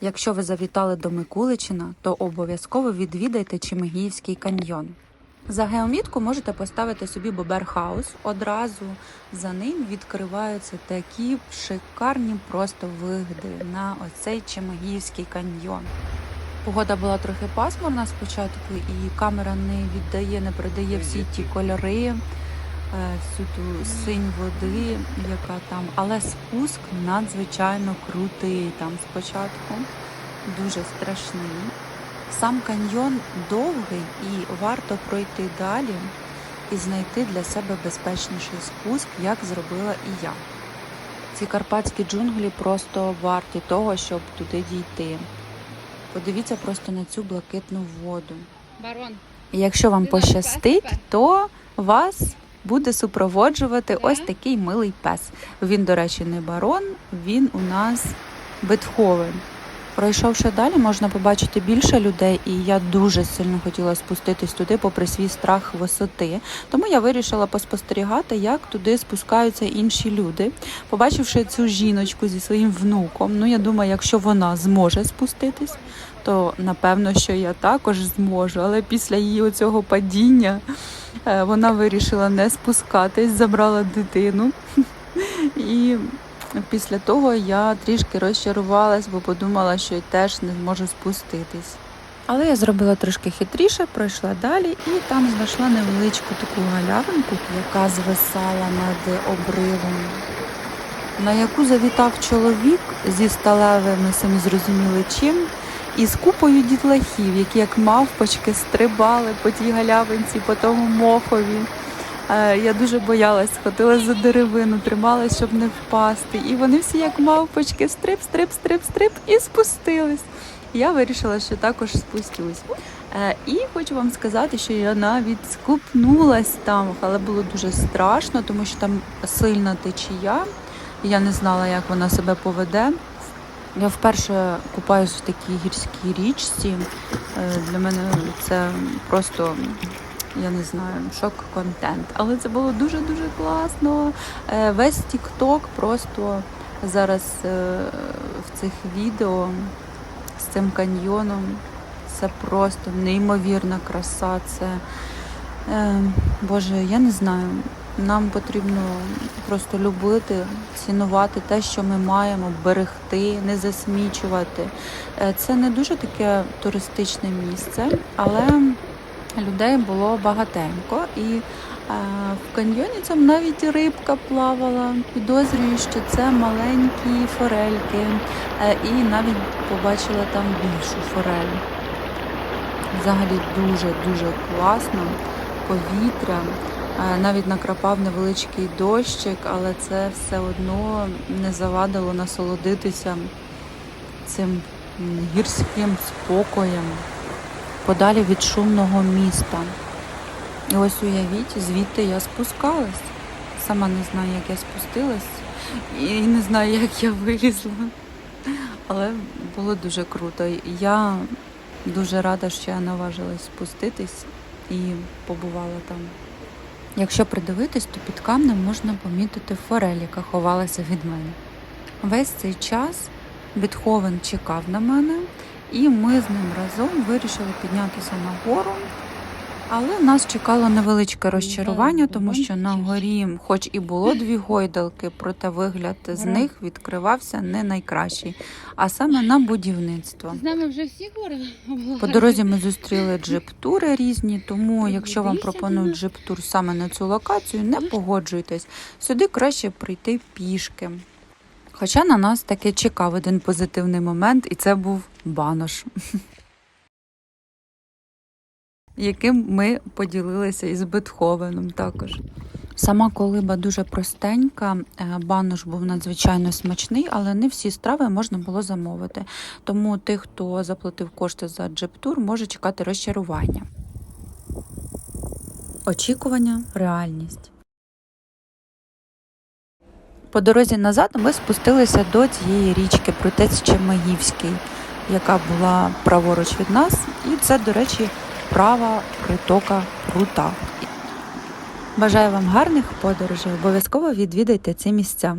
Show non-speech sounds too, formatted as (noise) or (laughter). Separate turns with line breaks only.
Якщо ви завітали до Микуличина, то обов'язково відвідайте Чемигіївський каньйон. За геомітку можете поставити собі Боберхаус. Одразу за ним відкриваються такі шикарні просто вигляди на оцей Чемигіївський каньйон. Погода була трохи пасмурна спочатку, і камера не віддає, не передає всі ті кольори, всю ту синь води, яка там. Але спуск надзвичайно крутий там спочатку, дуже страшний. Сам каньйон довгий і варто пройти далі і знайти для себе безпечніший спуск, як зробила і я. Ці карпатські джунглі просто варті того, щоб туди дійти. Подивіться просто на цю блакитну воду.
Барон.
Якщо вам пощастить, то вас буде супроводжувати ось такий милий пес. Він, до речі, не барон, він у нас Бетховен. Пройшовши далі, можна побачити більше людей, і я дуже сильно хотіла спуститись туди, попри свій страх висоти. Тому я вирішила поспостерігати, як туди спускаються інші люди. Побачивши цю жіночку зі своїм внуком, ну я думаю, якщо вона зможе спуститись, то напевно, що я також зможу. Але після її оцього падіння е, вона вирішила не спускатись, забрала дитину. (laughs) І після того я трішки розчарувалась, бо подумала, що й теж не зможу спуститись. Але я зробила трошки хитріше, пройшла далі і там знайшла невеличку таку галявинку, яка звисала над обривом, на яку завітав чоловік зі сталевим, ми самі зрозуміли чим, і з купою дітлахів, які як мавпочки стрибали по тій галявинці, по тому мохові. Е, Я дуже боялась, ходила за деревину, трималась, щоб не впасти. І вони всі, як мавпочки, стрип, стрип, стрип, стрип, і спустились. Я вирішила, що також спустюсь. Е, І хочу вам сказати, що я навіть скупнулась там, але було дуже страшно, тому що там сильна течія. Я не знала, як вона себе поведе. Я вперше купаюсь в такій гірській річці. Е, Для мене це просто я не знаю, шок-контент. Але це було дуже-дуже класно. Е, Весь TikTok просто зараз е, в цих відео з цим каньйоном. Це просто неймовірна краса. Це, е, Боже, я не знаю. Нам потрібно просто любити, цінувати те, що ми маємо, берегти, не засмічувати. Це не дуже таке туристичне місце, але людей було багатенько. І е, в каньйоні цьому навіть рибка плавала. Підозрюю, що це маленькі форельки. Е, і навіть побачила там більшу форель. Взагалі дуже-дуже класно. Повітря. Е, Навіть накрапав невеличкий дощик, але це все одно не завадило насолодитися цим гірським спокоєм подалі від шумного міста. І ось уявіть, звідти я спускалась. Сама не знаю, як я спустилась, і не знаю, як я вилізла. Але було дуже круто. Я дуже рада, що я наважилась спуститись і побувала там. Якщо придивитись, то під камнем можна помітити форель, яка ховалася від мене. Весь цей час Бетховен чекав на мене, і ми з ним разом вирішили піднятися на гору. Але нас чекало невеличке розчарування, тому що на горі, хоч і було дві гойдалки, проте вигляд з них відкривався не найкращий, а саме на будівництво.
З нами вже всі гори
По дорозі ми зустріли джип-тури різні, тому якщо вам пропонують джип-тур саме на цю локацію, не погоджуйтесь. Сюди краще прийти пішки. Хоча на нас таки чекав один позитивний момент, і це був банош, яким ми поділилися із Бетховеном також. Сама колиба дуже простенька, е, банош був надзвичайно смачний, але не всі страви можна було замовити. Тому тих, хто заплатив кошти за джип-тур, може чекати розчарування. Очікування, реальність. По дорозі назад ми спустилися до цієї річки Прутець Чемагівський, яка була праворуч від нас. І це, до речі, права притока Рута. Бажаю вам гарних подорожей. Обов'язково відвідайте ці місця.